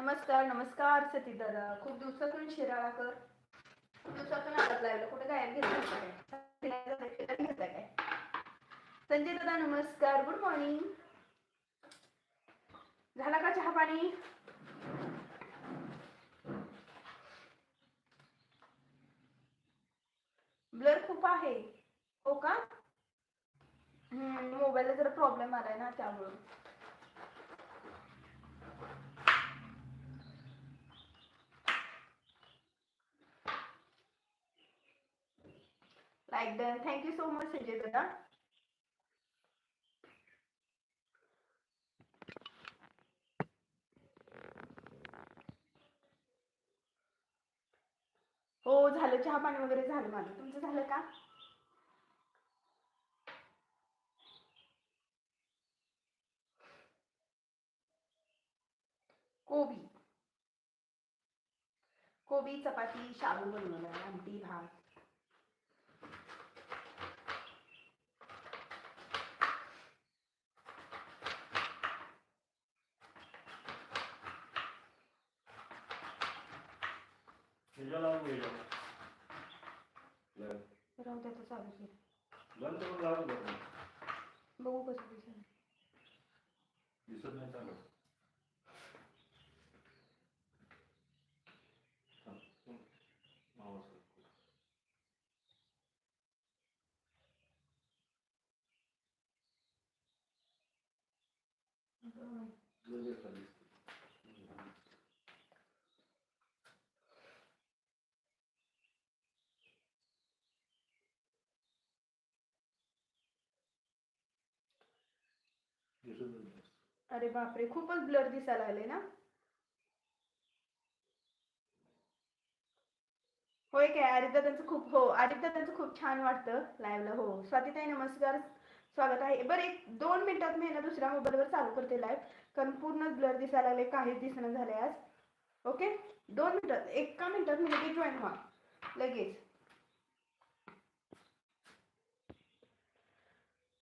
नमस्कार नमस्कार सती दादा. खूप दिवसातून शिराळा कर. खूप दिवसातून हातात लागलं कुठे गायब घेतलं घेतलं काय? संजय दादा नमस्कार. गुड मॉर्निंग झाला का चहा पाणी? ब्लर खूप आहे. हो का? मोबाईलला जरा प्रॉब्लेम आलाय ना त्यामुळं. Like done. Thank you so much Sanjay Dada. हो झालं. चहा पाणी वगैरे झालं माझं. तुमचं झालं का? कोबी. कोबी चपाती शाबू बनवलं आमटी भात. त्याच्या लावून गेलं राहू द्या तर चालू केलं. बंद करून लावून बघ बघू कसं दिसेल दिसत नाही चालू थांब, थांब. आवाज करतो. लगेच आली. अरे बापरे खूपच ब्लर दिसायला लागले ना? होय काय? आदित्य त्यांचं खूप हो आदित्य त्यांचं खूप छान वाटतं लाईव्हला हो. स्वातीताई नमस्कार. स्वागत आहे. बरं एक दोन मिनिटात मी ना दुसऱ्या मोबाईलवर चालू करते लाईव्ह कारण पूर्ण ब्लर दिसायला लागले काहीच दिसणं झाले आज. ओके दोन मिनिटात एका मिनिटात मी लगेच जॉईन व्हा. लगेच.